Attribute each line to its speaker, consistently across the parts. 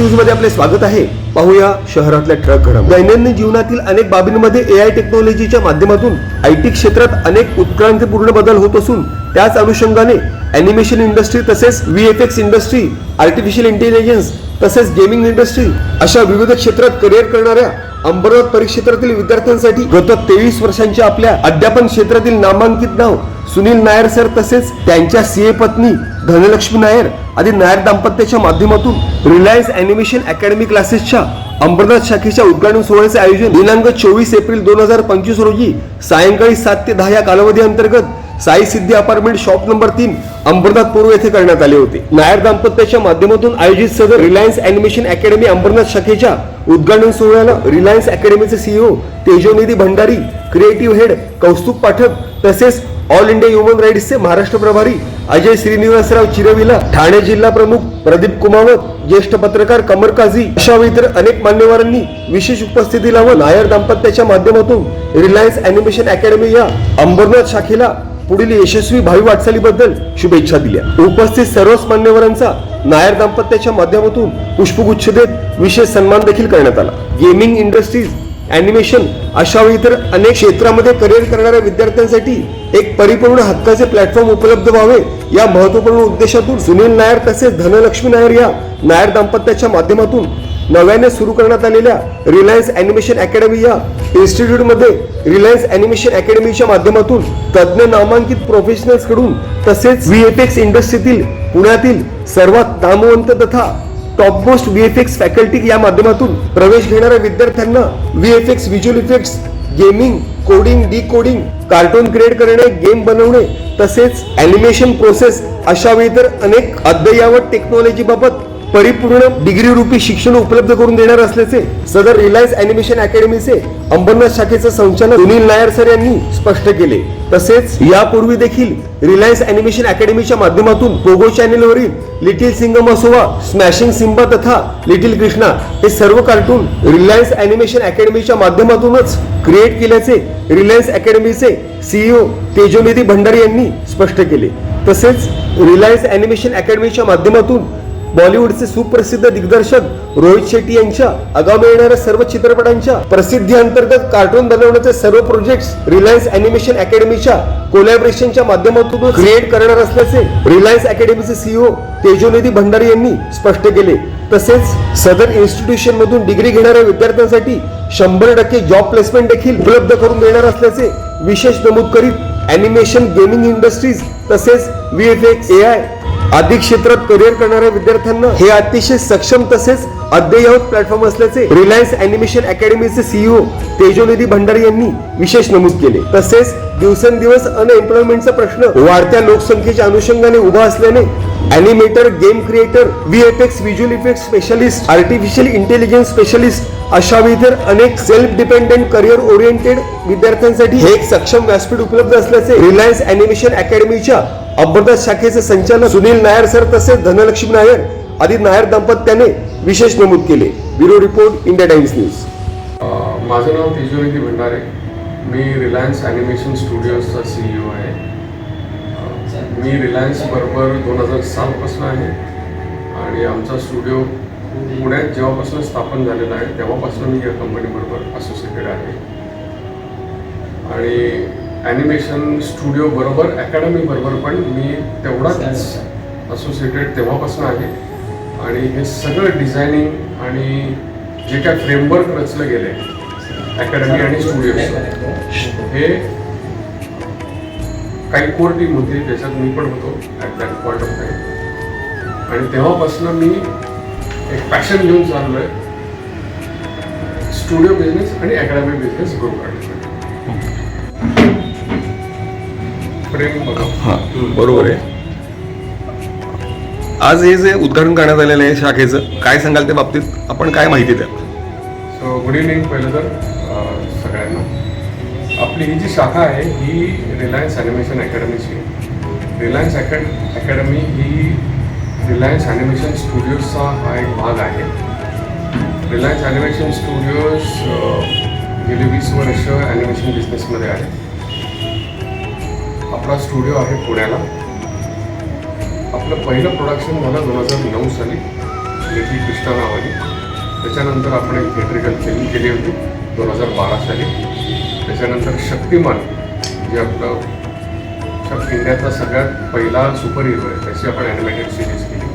Speaker 1: न्यूजमध्ये आपले स्वागत आहे. पाहूया शहरातल्या ट्रक घडामोडी. दैनंदिन जीवनातील अनेक बाबींमध्ये ए आय टेक्नॉलॉजीच्या माध्यमातून आय टी क्षेत्रात अनेक उत्क्रांतीपूर्ण बदल होत असून त्याच अनुषंगाने अॅनिमेशन इंडस्ट्री तसेच V F X industry artificial intelligence तसेच गेमिंग इंडस्ट्री अशा विविध क्षेत्रात करिअर करणाऱ्या अंबरनाथ परिक्षेत्रातील विद्यार्थ्यांसाठी गत तेवीस वर्षांच्या आपल्या अध्यापन क्षेत्रातील नामांकित नाव सुनील नायर सर तसेच त्यांच्या सीए पत्नी धनलक्ष्मी नायर आदी नायर दाम्पत्याच्या माध्यमातून रिलायन्स अॅनिमेशन अकॅडमी क्लासेसच्या अंबरनाथ शाखेच्या उद्घाटन सोहळ्याचे आयोजन दिनांक चोवीस एप्रिल दोन हजार पंचवीस रोजी सायंकाळी सात ते दहा या कालावधी अंतर्गत Sai Siddhi apartment shop number तीन अंबरनाथ पूर्व येथे करण्यात आले होते. नायर दाम्पत्याच्या माध्यमातून आयोजित सदर रिलायन्स अॅनिमेशन अकॅडमी अंबरनाथ शाखेच्या उद्घाटन सोहळ्याला Reliance अकॅडमीचे CEO Tejonidhi Bhandari creative head Kaustubh Pathak तसेच ऑल इंडिया ह्युमन राईट्सचे महाराष्ट्र प्रभारी अजय श्रीनिवासराव चिरविला ठाणे जिल्हा प्रमुख प्रदीप कुमावत ज्येष्ठ पत्रकार कमर काझी अशा इतर अनेक मान्यवरांनी विशेष उपस्थिती लावून नायर दाम्पत्याच्या माध्यमातून रिलायन्स अॅनिमेशन अकॅडमी या अंबरनाथ शाखेला पुढील यशस्वी भावी वाटचालीबद्दल शुभेच्छा दिल्या. उपस्थित सर्वच मान्यवरांचा नायर दाम्पत्याच्या माध्यमातून पुष्पगुच्छ देत विशेष सन्मान देखील करण्यात आला. गेमिंग इंडस्ट्रीज ॲनिमेशन अशा इतर अनेक क्षेत्रामध्ये करिअर करणाऱ्या विद्यार्थ्यांसाठी एक परिपूर्ण हक्काचे प्लॅटफॉर्म उपलब्ध व्हावे या महत्त्वपूर्ण उद्देशातून सुनील नायर तसेच धनलक्ष्मी नायर या नायर दाम्पत्याच्या माध्यमातून नव्याने सुरू करण्यात आलेल्या रिलायन्स अॅनिमेशन अकॅडमी या इन्स्टिट्यूटमध्ये रिलायन्स अॅनिमेशन अकॅडमीच्या माध्यमातून तज्ज्ञ नामांकित प्रोफेशनल्सकडून तसेच व्ही एफ एक्स इंडस्ट्रीतील पुण्यातील सर्वात नामवंत तथा top most VFX X faculty या माध्यमातून प्रवेश घेणाऱ्या विद्यार्थ्यांना V F X visual effects gaming coding D coding cartoon create करणे गेम बनवणे तसेच अॅनिमेशन प्रोसेस अशा वेळी तर अनेक अद्ययावत टेक्नॉलॉजी बाबत परिपूर्ण डिग्री रूपी शिक्षण उपलब्ध करून देणार असल्याचे सदर रिलायन्स अॅनिमेशन अकॅडमीचे अंबरनाथ शाखेचे संचालक सुनील नायर सर यांनी स्पष्ट केले. तसेच यापूर्वी देखील रिलायन्स अॅनिमेशन अकॅडमीच्या माध्यमातून पोगो चॅनेलवरील लिटिल सिंगम असोवा स्मॅशिंग सिम्बा तथा लिटिल कृष्णा हे सर्व कार्टून रिलायन्स अॅनिमेशन अकॅडमीच्या माध्यमातूनच क्रिएट केल्याचे रिलायन्स अकॅडमीचे सीईओ तेजोनिधी भंडारी यांनी स्पष्ट केले. तसेच रिलायन्स अॅनिमेशन अकॅडमीच्या माध्यमातून बॉलिवूडचे सुप्रसिद्ध दिग्दर्शक रोहित शेट्टी यांच्या आगामी येणाऱ्या सर्व चित्रपटांच्या प्रसिद्धी अंतर्गत कार्टून बनवण्याचे सर्व प्रोजेक्ट रिलायन्स अॅनिमेशन अकॅडमीच्या कोलॅबरेशनच्या माध्यमातून क्रिएट करणार असल्याचे रिलायन्स अकॅडमीचे सीईओ तेजोनिधी भंडारी यांनी स्पष्ट केले. तसेच सदर इन्स्टिट्यूशन मधून डिग्री घेणाऱ्या विद्यार्थ्यांसाठी शंभर टक्के जॉब प्लेसमेंट देखील उपलब्ध करून देणार असल्याचे विशेष नमूद करीत अॅनिमेशन गेमिंग इंडस्ट्रीज तसेच V F X A I अधिक क्षेत्रात करिअर करणाऱ्या विद्यार्थ्यांना हे अतिशय सक्षम तसेच अद्ययावत प्लॅटफॉर्म असल्याचे रिलायन्स अॅनिमेशन अकॅडमीचे सीईओ तेजोनिधी भंडारी यांनी विशेष नमूद केले. तसेच दिवसेंदिवस अनएम्प्लॉयमेंटचा प्रश्न वाढत्या लोकसंख्येच्या अनुषंगाने उभा असल्याने animator game creator V F X visual effect specialist artificial intelligence specialist अशा इतर अनेक सेल्फ डिपेंडेंट करिअर ओरिएंटेड विद्यार्थ्यांसाठी हे एक सक्षम व्यासपीठ उपलब्ध असल्याचे रिलायन्स अॅनिमेशन अकॅडमीच्या अंबरनाथ शाखेचे संचालक सुनील नायर सर तसेच धनलक्ष्मी नायर आदी नायर दाम्पत्याने विशेष नमूद केले. Bureau report India Times news.
Speaker 2: माझं नाव तेजोनिधी भंडारे. मी रिलायन्स ॲनिमेशन स्टुडिओजचा सी ई ओ आहे मी रिलायन्स बरोबर दोन हजार सातपासून आहे. आणि आमचा स्टुडिओ पुण्यात जेव्हापासून स्थापन झालेला आहे तेव्हापासून मी या कंपनीबरोबर असोसिएटेड आहे. आणि ॲनिमेशन स्टुडिओ बरोबर अकॅडमी बरोबर पण मी तेवढाच असोसिएटेड तेव्हापासून आहे. आणि हे सगळं डिझायनिंग आणि जे काय फ्रेमवर्क रचलं गेलं आहे अकॅडमी आणि स्टुडिओचं हे काही कोर टीम होती त्याच्यात मी पण होतो at that point of time आणि तेव्हापासून मी एक पॅशन घेऊन चाललो आहे स्टुडिओ बिझनेस आणि अकॅडमी बिझनेस ग्रो करण्यासाठी
Speaker 1: हा बरोबर आहे. आज हे जे उद्घाटन करण्यात आलेलं आहे शाखेचं काय सांगाल त्या बाबतीत? आपण काय माहिती द्या
Speaker 2: सो गुड इव्हनिंग पहिलं तर सगळ्यांना. आपली ही जी शाखा आहे ही रिलायन्स ॲनिमेशन अकॅडमीची आहे. रिलायन्स अकॅड अकॅडमी ही रिलायन्स ॲनिमेशन स्टुडिओजचा हा एक भाग आहे. रिलायन्स ॲनिमेशन स्टुडिओज गेली वीस वर्ष ॲनिमेशन बिझनेसमध्ये आहे. आपला स्टुडिओ आहे पुण्याला. आपलं पहिलं प्रोडक्शन झालं दोन हजार नऊ साली लिटल कृष्णा नावाने. त्याच्यानंतर आपण एक थिएट्रिकल फिल्म केली होती दोन हजार बारा साली. त्याच्यानंतर शक्तिमान जे आपलं सब इंडियातला सगळ्यात पहिला सुपर हिरो आहे त्याची आपण ॲनिमेटेड सिरीज केली.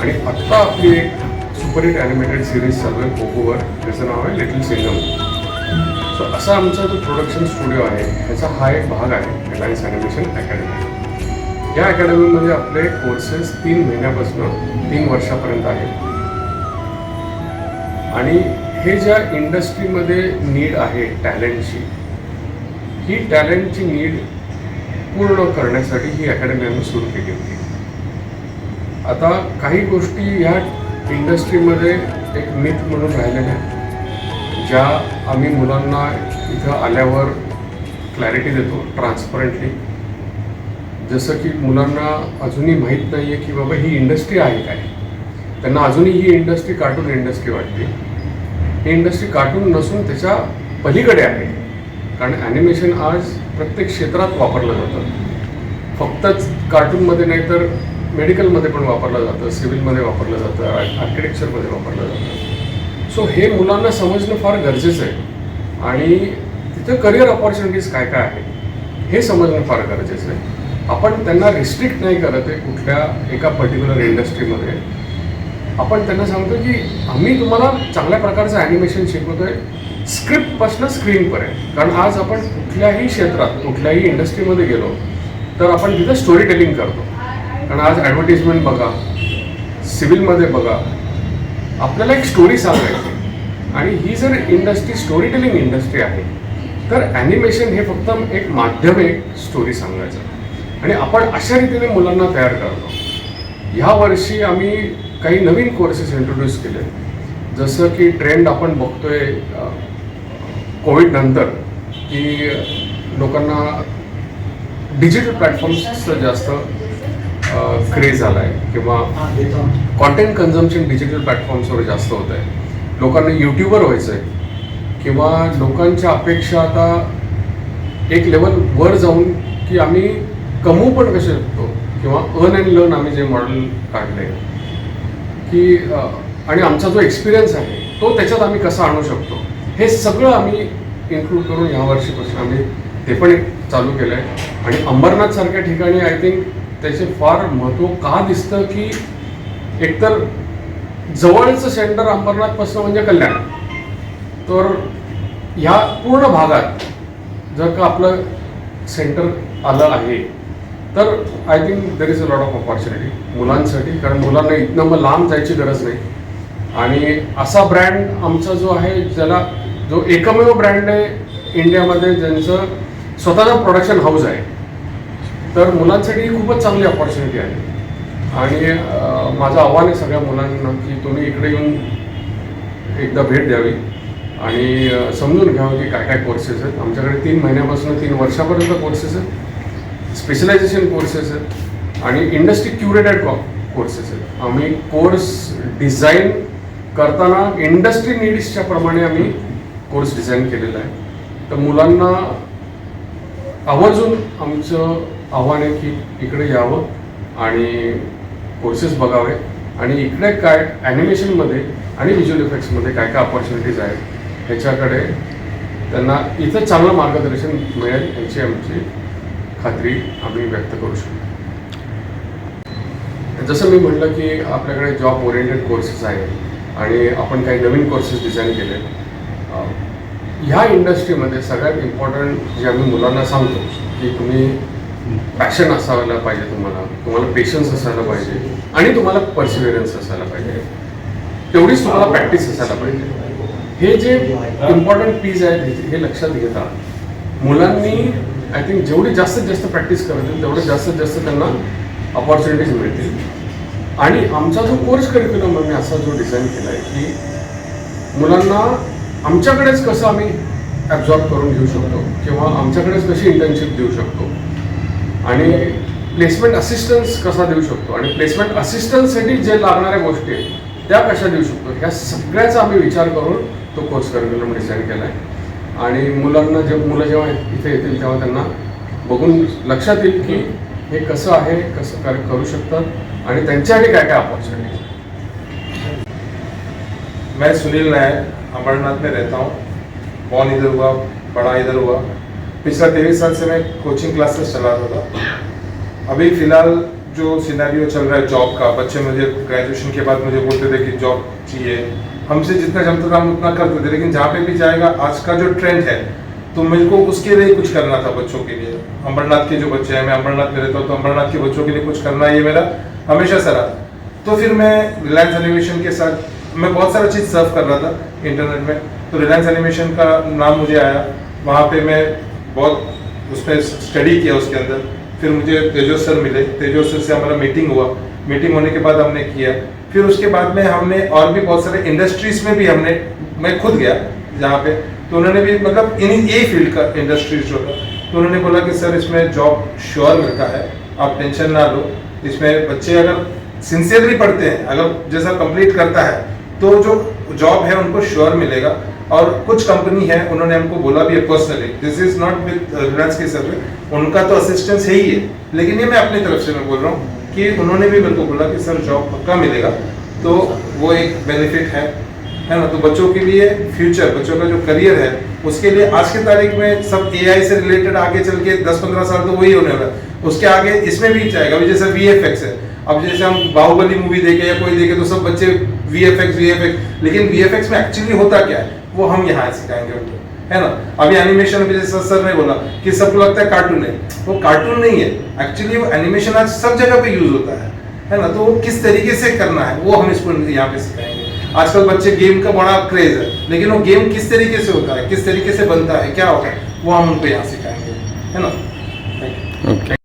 Speaker 2: आणि आत्ता आपली एक सुपरहिट ॲनिमेटेड सिरीज चालू आहे कोकोवर. त्याचं नाव आहे लिटल सिंगम तर असा आमचा जो प्रोडक्शन स्टुडिओ आहे ह्याचा हा एक भाग आहे रिलायन्स ॲनिमेशन अकॅडमी या अकॅडमीमध्ये आपले कोर्सेस तीन महिन्यापासून तीन वर्षापर्यंत आहेत. आणि हे ज्या इंडस्ट्रीमध्ये नीड आहे टॅलेंटची ही टॅलेंटची नीड पूर्ण करण्यासाठी ही अकॅडमी आम्ही सुरू केली होती. आता काही गोष्टी ह्या इंडस्ट्रीमध्ये एक मिथ म्हणून राहिलेल्या आहेत. ज्या आम्ही मुलांना इथं आल्यावर क्लॅरिटी देतो ट्रान्सपरंटली जसं की मुलांना अजूनही माहीत नाही आहे की बाबा ही इंडस्ट्री आहे काय. त्यांना अजूनही ही इंडस्ट्री कार्टून इंडस्ट्री वाटते. ही इंडस्ट्री कार्टून नसून त्याच्या पलीकडे आहे. कारण ॲनिमेशन आज प्रत्येक क्षेत्रात वापरलं जातं. फक्तच कार्टूनमध्ये नाही तर मेडिकलमध्ये पण वापरलं जातं सिव्हिलमध्ये वापरलं जातं आर्किटेक्चरमध्ये वापरलं जातं. सो हे मुलांना समजणं फार गरजेचं आहे. आणि तिथं करिअर ऑपॉर्च्युनिटीज काय काय आहे हे समजणं फार गरजेचं आहे. आपण त्यांना रिस्ट्रिक्ट नाही करत आहे कुठल्या एका पर्टिक्युलर इंडस्ट्रीमध्ये आपण त्यांना सांगतो की आम्ही तुम्हाला चांगल्या प्रकारचं ॲनिमेशन शिकवतोय स्क्रिप्टपासनं स्क्रीनपर्यंत कारण आज आपण कुठल्याही क्षेत्रात कुठल्याही इंडस्ट्रीमध्ये गेलो तर आपण तिथं स्टोरी टेलिंग करतो. कारण आज ॲडव्हर्टिजमेंट बघा सिव्हिलमध्ये बघा आपल्याला एक स्टोरी सांगायची आणि ही जर इंडस्ट्री स्टोरी टेलिंग इंडस्ट्री आहे तर ॲनिमेशन हे फक्त एक माध्यम आहे स्टोरी सांगायचं. आणि आपण अशा रीतीने मुलांना तयार करतो. ह्या वर्षी आम्ही काही नवीन कोर्सेस इंट्रोड्यूस केले जसं की ट्रेंड आपण बघतोय कोविडनंतर की लोकांना डिजिटल प्लॅटफॉर्म्सचं जास्त क्रेज आला आहे किंवा कॉन्टेंट कन्झम्पशन डिजिटल प्लॅटफॉर्म्सवर जास्त होत आहे. लोकांना यूट्यूबर व्हायचं आहे किंवा लोकांच्या अपेक्षा आता एक लेवल वर जाऊन की आम्ही कमवू पण कसे शकतो किंवा अर्न अँड लर्न आम्ही जे मॉडेल काढले की आणि आमचा जो एक्सपिरियन्स आहे तो त्याच्यात आम्ही कसा आणू शकतो? हे सगळं आम्ही इन्क्लूड करून ह्या वर्षीपासून आम्ही ते पण एक चालू केलं आहे आणि अंबरनाथसारख्या ठिकाणी आय थिंक त्याचे फार महत्त्व का दिसतं की एकतर जवळचं सेंटर अंबरनाथपासून म्हणजे कल्याण. तर ह्या पूर्ण भागात जर का आपलं सेंटर आलं आहे तर I think there is a lot of opportunity मुलांसाठी. कारण मुलांना इथनं मग लांब जायची गरज नाही. आणि असा ब्रँड आमचा जो आहे ज्याला जो एकमेव ब्रँड आहे इंडियामध्ये ज्यांचं स्वतःचं प्रोडक्शन हाऊस आहे. तर मुलांसाठी ही खूपच चांगली ऑपॉर्च्युनिटी आहे. आणि माझं आव्हान आहे सगळ्या मुलांना की तुम्ही इकडे येऊन एकदा भेट द्यावी. आणि समजून घ्यावं की काय काय कोर्सेस आहेत. आमच्याकडे तीन महिन्यापासून तीन वर्षापर्यंत कोर्सेस आहेत. स्पेशलायझेशन कोर्सेस आहेत. आणि इंडस्ट्री क्युरेटेड कॉ कोर्सेस आहेत. आम्ही कोर्स डिझाईन करताना इंडस्ट्री नीड्सच्या प्रमाणे आम्ही कोर्स डिझाईन केलेला आहे. तर मुलांना आवर्जून आमचं आव्हान आहे की इकडे यावं आणि कोर्सेस बघावे आणि इकडे काय ॲनिमेशनमध्ये आणि व्हिज्युअल इफेक्ट्समध्ये काय काय ऑपॉर्च्युनिटीज आहेत ह्याच्याकडे त्यांना इथं चांगलं मार्गदर्शन मिळेल याची आमची खात्री आम्ही व्यक्त करू शकतो. जसं मी म्हटलं की आपल्याकडे जॉब ओरिएंटेड कोर्सेस आहेत आणि आपण काही नवीन कोर्सेस डिझाईन केले ह्या इंडस्ट्रीमध्ये सगळ्यात इम्पॉर्टंट जे आम्ही मुलांना सांगतो की तुम्ही पॅशन असायला पाहिजे तुम्हाला तुम्हाला पेशन्स असायला पाहिजे आणि तुम्हाला पर्सिव्हिरन्स असायला पाहिजे. तेवढीच तुम्हाला प्रॅक्टिस असायला पाहिजे. हे जे इम्पॉर्टंट पीज आहेत हे- लक्षात घेता. मुलांनी आय थिंक जेवढी जास्तीत जास्त प्रॅक्टिस करतील तेवढं जास्तीत जास्त त्यांना अपॉर्च्युनिटीज मिळतील. आणि आमचा जो कोर्स करिक्युलम आम्ही असा जो डिझाईन केला आहे की मुलांना आमच्याकडेच कसं आम्ही ॲब्झॉर्ब करून घेऊ शकतो किंवा आमच्याकडेच कशी इंटर्नशिप देऊ शकतो? आणि प्लेसमेंट असिस्टन्स कसा देऊ शकतो? आणि प्लेसमेंट असिस्टन्ससाठी जे लागणाऱ्या गोष्टी आहेत त्या कशा देऊ शकतो? ह्या सगळ्याचा आम्ही विचार करून तो कोर्स करिक्युलम डिझाईन केला आहे आणि मुलांना जे मुलं जेव्हा इथे येतील तेव्हा त्यांना बघून लक्षात येईल की हे कसं आहे कसं काय करू शकतात आणि त्यांच्यासाठी काय काय अपॉर्च्युनिटीज
Speaker 3: मैं सुनील नायक अमरनाथ में रहता हूँ। बॉर्न इधर हुआ, बड़ा इधर हुआ। पिछला तेईस साल से मैं कोचिंग क्लासेस चलाता था। अभी फ़िलहाल जो सिनेरियो चल रहा है जॉब का, बच्चे मुझे ग्रेजुएशन के बाद मुझे बोलते थे कि जॉब चाहिए। हमसे जितना जमता था, हम उतना करते थे। लेकिन जहाँ पे भी जाएगा, आज का जो ट्रेंड है तो मेरे को उसके लिए कुछ करना था बच्चों के लिए। अमरनाथ के जो बच्चे हैं, मैं अमरनाथ में रहता हूँ तो अमरनाथ के बच्चों के लिए कुछ करना ये मेरा। हमेशा से रहा तो फिर मैं रिलायंस एनिमेशन के साथ मैं बहुत सारा चीज़ सर्व कर रहा था इंटरनेट में। तो रिलायंस एनिमेशन का नाम मुझे आया। वहाँ पे मैं बहुत उसमें स्टडी किया उसके अंदर। फिर मुझे तेजस सर मिले। तेजस सर से हमारा मीटिंग हुआ। मीटिंग होने के बाद हमने किया। फिर उसके बाद में हमने और भी बहुत सारे इंडस्ट्रीज़ में भी हमने, मैं खुद गया जहाँ पे। तो उन्होंने भी मतलब इन यही फ़ील्ड का इंडस्ट्रीज़ जो था तो उन्होंने बोला कि सर इसमें जॉब श्योर मिलता है। आप टेंशन ना लो। इसमें बच्चे अगर सिंसियरली पढ़ते हैं, अगर जैसा कंप्लीट करता है तो जो जॉब है उनको श्योर मिलेगा। और कुछ कंपनी है, उन्होंने हमको बोला भी है personally this is not with Reliance K survey उनका तो असिस्टेंस है ही है। लेकिन ये मैं अपनी तरफ़ से मैं बोल रहा हूँ कि उन्होंने भी मेरे को बोला कि सर जॉब पक्का मिलेगा। तो वो एक बेनिफिट है। है ना? तो बच्चों के लिए फ्यूचर बच्चों का जो करियर है, उसके लिए आज के तारीख में सब एआई से रिलेटेड आगे चल के 10-15 साल तो वही होने वाला उसके आगे इसमें भी जाएगा। अभी जैसे वी है अब जैसे हम बाहुबली मूवी देखे या कोई देखे तो सब बच्चे V F X V F X लेकिन वी एफ़ एक्स में एक्चुअली होता क्या है? वो हम यहाँ सिखाएँगे उनको, है ना? अभी एनिमेशन अभी जैसे सर ने बोला कि सबको लगता है कार्टून है, वो कार्टून नहीं है। एक्चुअली वो एनिमेशन आज सब जगह पे यूज़ होता है है ना? तो वो किस तरीके से करना है, वो हम इसको यहाँ पे सिखाएँगे। आजकल बच्चे गेम का बड़ा क्रेज है, लेकिन वो गेम किस तरीके से होता है, किस तरीके से बनता है, क्या होता है, वो हम उनको यहाँ सिखाएँगे, है ना?
Speaker 1: ओके